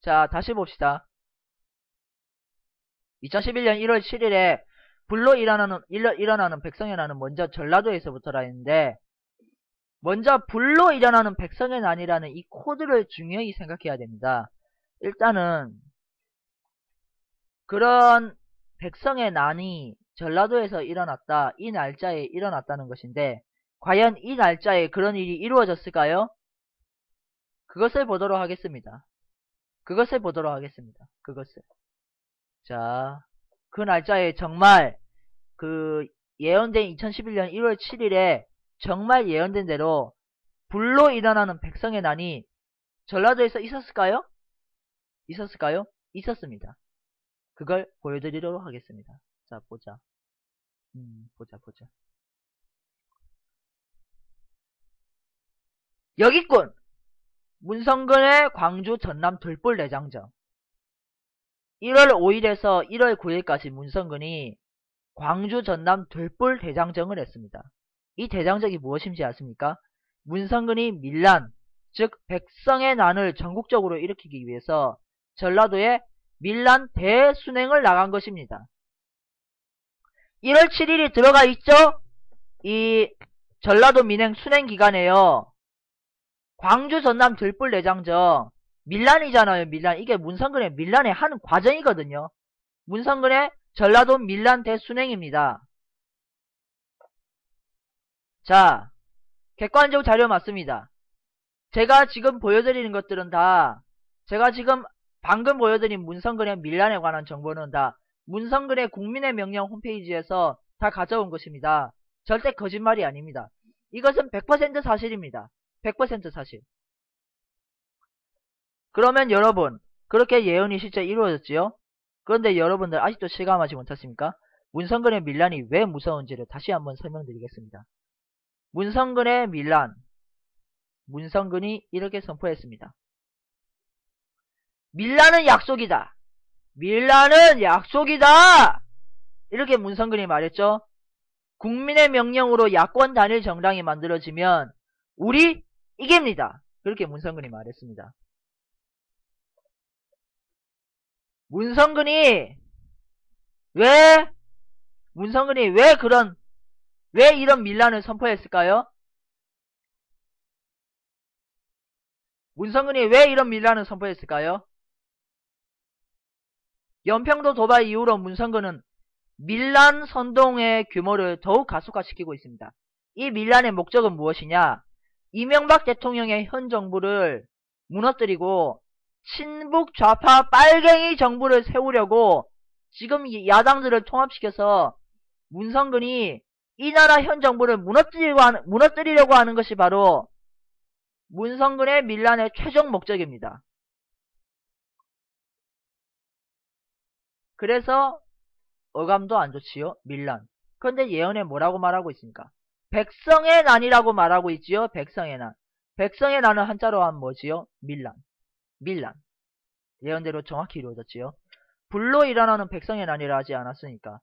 자, 다시 봅시다. 2011년 1월 7일에 불로 일어나는, 일어, 일어나는 백성의 난은 먼저 전라도에서부터라 했는데, 먼저 불로 일어나는 백성의 난이라는 이 코드를 중요히 생각해야 됩니다. 일단은, 그런 백성의 난이 전라도에서 일어났다, 이 날짜에 일어났다는 것인데, 과연 이 날짜에 그런 일이 이루어졌을까요? 그것을 보도록 하겠습니다. 그것을 보도록 하겠습니다. 그것을. 자, 그 날짜에 정말 그 예언된 2011년 1월 7일에 정말 예언된 대로 불로 일어나는 백성의 난이 전라도에서 있었을까요? 있었을까요? 있었습니다. 그걸 보여드리도록 하겠습니다. 자, 보자. 음, 보자, 보자. 여기 있군! 문성근의 광주 전남 들불 내장정 1월 5일에서 1월 9일까지 문성근이 광주 전남 들불 대장정을 했습니다. 이 대장정이 무엇인지 아십니까? 문성근이 밀란, 즉 백성의 난을 전국적으로 일으키기 위해서 전라도에 밀란 대순행을 나간 것입니다. 1월 7일이 들어가 있죠? 이 전라도 민행 순행 기간에요. 광주 전남 들불 내장정. 밀란이잖아요 밀란. 이게 문성근의 밀란의 한 과정이거든요. 문성근의 전라도 밀란 대순행입니다. 자 객관적 자료 맞습니다. 제가 지금 보여드리는 것들은 다 제가 지금 방금 보여드린 문성근의 밀란에 관한 정보는 다 문성근의 국민의 명령 홈페이지에서 다 가져온 것입니다. 절대 거짓말이 아닙니다. 이것은 100% 사실입니다 100% 사실. 그러면 여러분 그렇게 예언이 실제 이루어졌지요? 그런데 여러분들 아직도 실감하지 못했습니까? 문성근의 밀란이 왜 무서운지를 다시 한번 설명드리겠습니다. 문성근의 밀란 문성근이 이렇게 선포했습니다. 밀란은 약속이다. 밀란은 약속이다. 이렇게 문성근이 말했죠. 국민의 명령으로 야권 단일 정당이 만들어지면 우리 이깁니다. 그렇게 문성근이 말했습니다. 문성근이 왜 문성근이 왜 그런 왜 이런 밀란을 선포했을까요? 문성근이 왜 이런 밀란을 선포했을까요? 연평도 도발 이후로 문성근은 밀란 선동의 규모를 더욱 가속화시키고 있습니다. 이 밀란의 목적은 무엇이냐? 이명박 대통령의 현 정부를 무너뜨리고 친북 좌파 빨갱이 정부를 세우려고 지금 야당들을 통합시켜서 문성근이 이 나라 현 정부를 무너뜨리려고 하는, 무너뜨리려고 하는 것이 바로 문성근의 밀란의 최종 목적입니다. 그래서 어감도 안 좋지요. 밀란. 그런데 예언에 뭐라고 말하고 있습니까? 백성의 난이라고 말하고 있지요. 백성의 난. 백성의 난은 한자로 하면 뭐지요? 밀란. 밀란. 예언대로 정확히 이루어졌지요. 불로 일어나는 백성의 난이라 하지 않았으니까.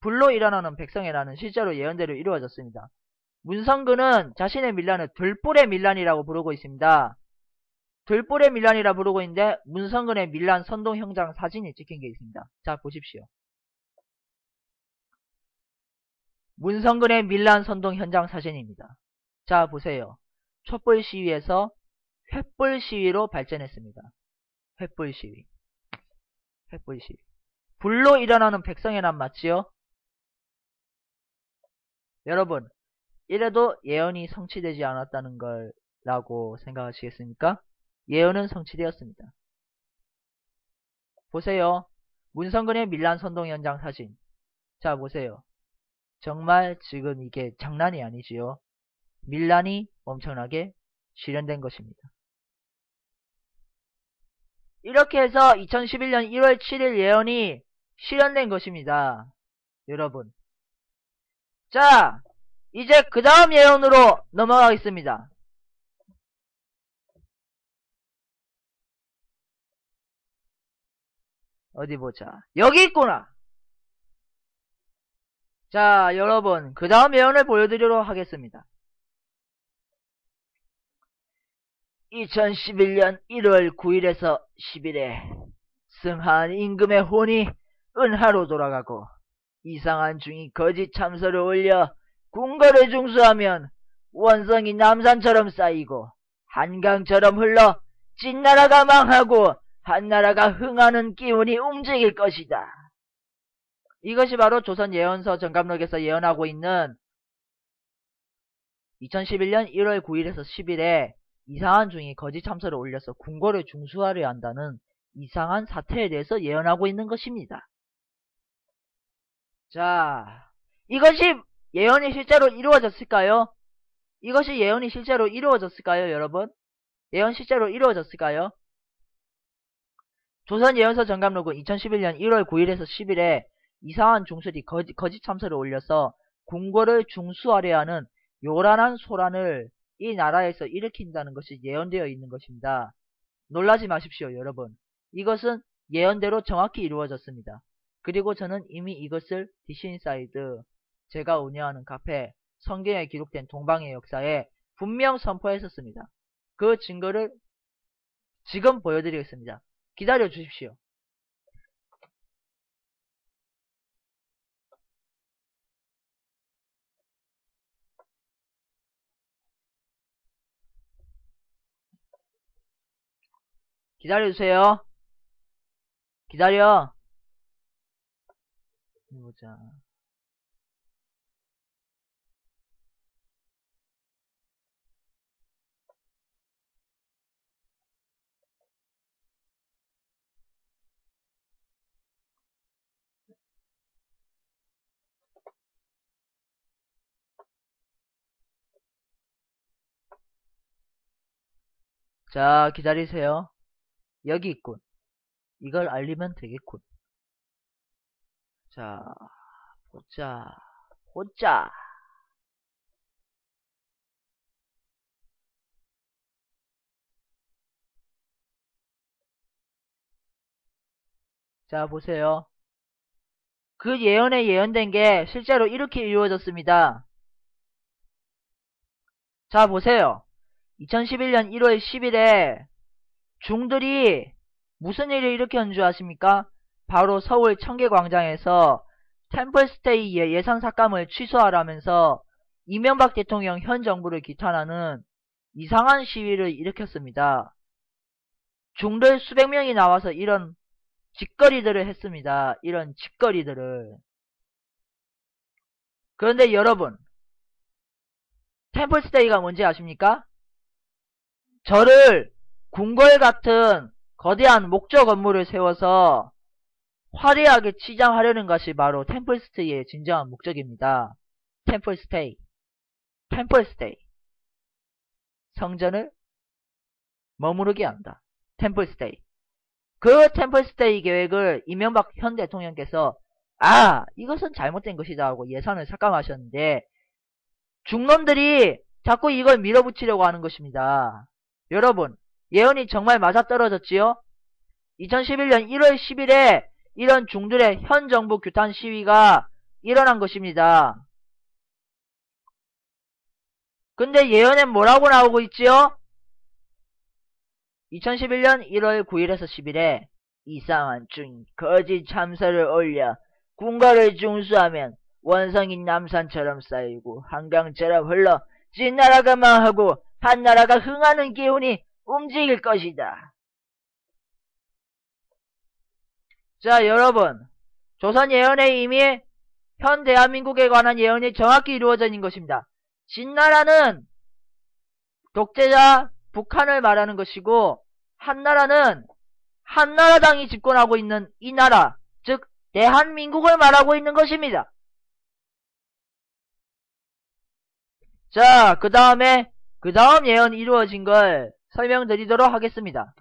불로 일어나는 백성의 난은 실제로 예언대로 이루어졌습니다. 문성근은 자신의 밀란을 들불의 밀란이라고 부르고 있습니다. 들불의 밀란이라 부르고 있는데 문성근의 밀란 선동 형장 사진이 찍힌 게 있습니다. 자 보십시오. 문성근의 밀란 선동 현장 사진입니다. 자 보세요. 촛불 시위에서 횃불 시위로 발전했습니다. 횃불 시위. 횃불 시위. 불로 일어나는 백성의 난 맞지요? 여러분 이래도 예언이 성취되지 않았다는 걸 라고 생각하시겠습니까? 예언은 성취되었습니다. 보세요. 문성근의 밀란 선동 현장 사진. 자 보세요. 정말 지금 이게 장난이 아니지요. 밀란이 엄청나게 실현된 것입니다. 이렇게 해서 2011년 1월 7일 예언이 실현된 것입니다. 여러분. 자, 이제 그 다음 예언으로 넘어가겠습니다. 어디 보자. 여기 있구나. 자, 여러분, 그 다음 예언을 보여드리도록 하겠습니다. 2011년 1월 9일에서 10일에 승한 임금의 혼이 은하로 돌아가고 이상한 중이 거짓 참서를 올려 궁궐을 중수하면 원성이 남산처럼 쌓이고 한강처럼 흘러 진나라가 망하고 한나라가 흥하는 기운이 움직일 것이다. 이것이 바로 조선 예언서 정감록에서 예언하고 있는 2011년 1월 9일에서 10일에 이상한 중이 거짓 참서를 올려서 궁궐을 중수하려 한다는 이상한 사태에 대해서 예언하고 있는 것입니다. 자, 이것이 예언이 실제로 이루어졌을까요? 이것이 예언이 실제로 이루어졌을까요, 여러분? 예언 실제로 이루어졌을까요? 조선 예언서 정감록은 2011년 1월 9일에서 10일에 이상한 중술이 거짓, 거짓 참서를 올려서 궁궐을 중수하려 하는 요란한 소란을 이 나라에서 일으킨다는 것이 예언되어 있는 것입니다. 놀라지 마십시오, 여러분. 이것은 예언대로 정확히 이루어졌습니다. 그리고 저는 이미 이것을 디신사이드 제가 운영하는 카페 성경에 기록된 동방의 역사에 분명 선포했었습니다. 그 증거를 지금 보여드리겠습니다. 기다려 주십시오. 기다려주세요. 기다려. 보자. 자, 기다리세요. 여기 있군. 이걸 알리면 되겠군. 자, 보자. 보자. 자, 보세요. 그 예언에 예언된 게 실제로 이렇게 이루어졌습니다. 자, 보세요. 2011년 1월 10일에 중들이 무슨 일을 일으켰는 줄 아십니까? 바로 서울 청계광장에서 템플스테이의 예산 삭감을 취소하라면서 이명박 대통령 현 정부를 기탄하는 이상한 시위를 일으켰습니다. 중들 수백 명이 나와서 이런 짓거리들을 했습니다. 이런 짓거리들을. 그런데 여러분, 템플스테이가 뭔지 아십니까? 저를 궁궐 같은 거대한 목적 업무를 세워서 화려하게 치장하려는 것이 바로 템플스테이의 진정한 목적입니다. 템플스테이. 템플스테이. 성전을 머무르게 한다. 템플스테이. 그 템플스테이 계획을 이명박 현 대통령께서 아 이것은 잘못된 것이다 하고 예산을 삭감하셨는데 중놈들이 자꾸 이걸 밀어붙이려고 하는 것입니다. 여러분 예언이 정말 맞아떨어졌지요? 2011년 1월 10일에 이런 중들의 현 정부 규탄 시위가 일어난 것입니다. 근데 예언엔 뭐라고 나오고 있지요? 2011년 1월 9일에서 10일에 이상한 중 거짓 참사를 올려 군가를 중수하면 원성인 남산처럼 쌓이고 한강처럼 흘러 진나라가 망하고 한나라가 흥하는 기운이 움직일 것이다. 자, 여러분. 조선 예언에 이미 현 대한민국에 관한 예언이 정확히 이루어져 있는 것입니다. 진나라는 독재자 북한을 말하는 것이고 한나라는 한나라당이 집권하고 있는 이 나라, 즉 대한민국을 말하고 있는 것입니다. 자, 그 다음에 그 다음 예언 이루어진 걸 설명드리도록 하겠습니다.